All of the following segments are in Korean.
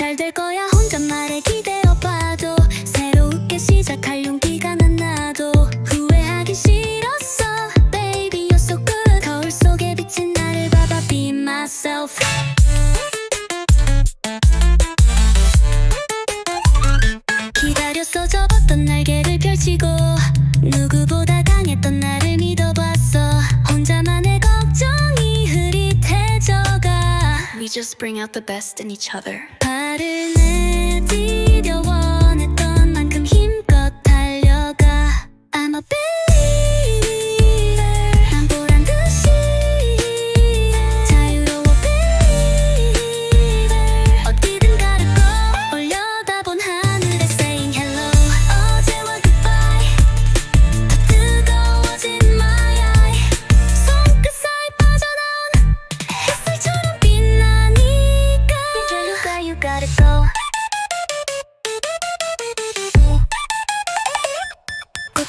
잘 될 거야. 혼잣말에 기대어봐도 새롭게 시작할 용기가 난 나도 후회하기 싫었어. Baby you're so good. 거울 속에 비친 나를 봐봐. Be myself. 기다렸어. 접었던 날개를 펼치고 누구보다 강했던 나를 믿어 just bring out the best in each other.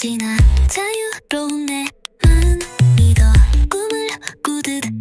지나 자유로운 내 마음 믿어 꿈을 꾸듯